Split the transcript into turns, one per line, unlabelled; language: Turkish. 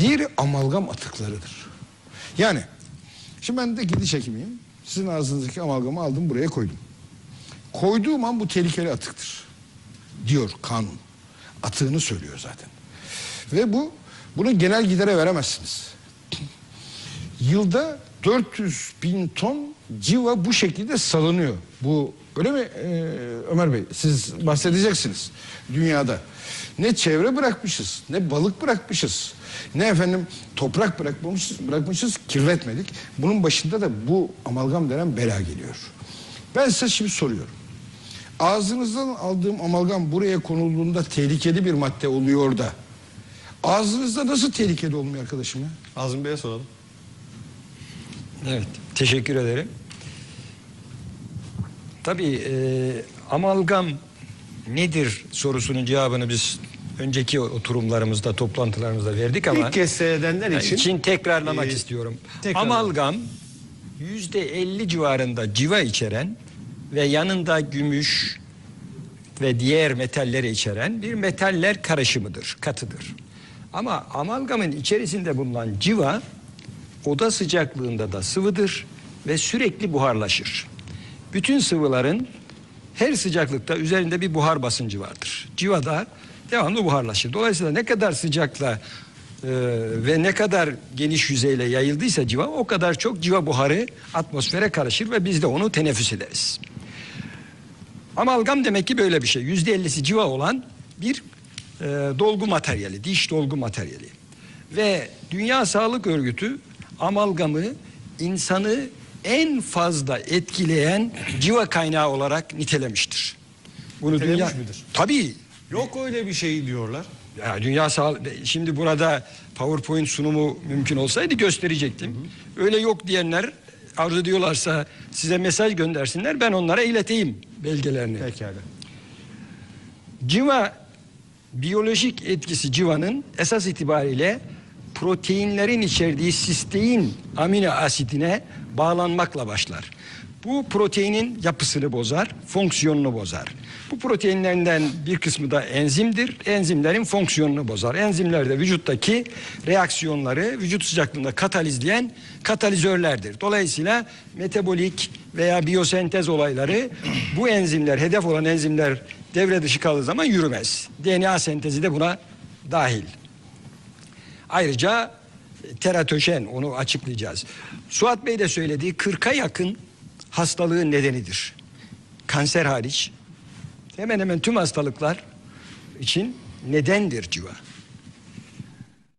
Diğeri amalgam atıklarıdır. Yani şimdi ben de gidiş hekimiyim. Sizin ağzınızdaki amalgamı aldım buraya koydum. Koyduğum an bu tehlikeli atıktır. Diyor kanun. Atığını söylüyor zaten. Ve bu bunu genel gidere veremezsiniz. Yılda 400 bin ton civa bu şekilde salınıyor. Bu öyle mi ee, Ömer Bey? Siz bahsedeceksiniz dünyada. Ne çevre bırakmışız, ne balık bırakmışız, ne efendim toprak bırakmamışız, bırakmışız, kirletmedik. Bunun başında da bu amalgam denen bela geliyor. Ben size şimdi soruyorum. Ağzınızdan aldığım amalgam buraya konulduğunda tehlikeli bir madde oluyor da ağzınızda nasıl tehlikeli olmuyor arkadaşım ya?
Azmi Bey'e soralım.
Evet, teşekkür ederim. Tabii e, amalgam nedir sorusunun cevabını biz önceki oturumlarımızda, toplantılarımızda verdik ama
İlk kez seyredenler için,
için tekrarlamak
e,
istiyorum.
tekrarlayalım.
Amalgam yüzde 50 civarında civa içeren ve yanında gümüş ve diğer metalleri içeren bir metaller karışımıdır, katıdır. Ama amalgamın içerisinde bulunan civa oda sıcaklığında da sıvıdır ve sürekli buharlaşır. Bütün sıvıların her sıcaklıkta üzerinde bir buhar basıncı vardır. Civa da devamlı buharlaşır. Dolayısıyla ne kadar sıcakla e, ve ne kadar geniş yüzeyle yayıldıysa civa o kadar çok civa buharı atmosfere karışır ve biz de onu teneffüs ederiz. Amalgam demek ki böyle bir şey. Yüzde ellisi civa olan bir e, dolgu materyali, diş dolgu materyali. Ve Dünya Sağlık Örgütü amalgamı insanı en fazla etkileyen civa kaynağı olarak nitelemiştir. Bunu
Nitelemiş
dünya
midir?
Tabii.
Yok öyle bir şey diyorlar.
Ya dünya sağlık şimdi burada PowerPoint sunumu mümkün olsaydı gösterecektim. Öyle yok diyenler arzu ediyorlarsa size mesaj göndersinler ben onlara ileteyim belgelerini.
Pekala.
Civa biyolojik etkisi civanın esas itibariyle proteinlerin içerdiği sistein amino asitine bağlanmakla başlar. Bu proteinin yapısını bozar, fonksiyonunu bozar. Bu proteinlerinden bir kısmı da enzimdir. Enzimlerin fonksiyonunu bozar. Enzimler de vücuttaki reaksiyonları vücut sıcaklığında katalizleyen katalizörlerdir. Dolayısıyla metabolik veya biyosentez olayları bu enzimler, hedef olan enzimler devre dışı kaldığı zaman yürümez. DNA sentezi de buna dahil. Ayrıca teratojen onu açıklayacağız. Suat Bey de söylediği 40'a yakın hastalığın nedenidir. Kanser hariç hemen hemen tüm hastalıklar için nedendir civa.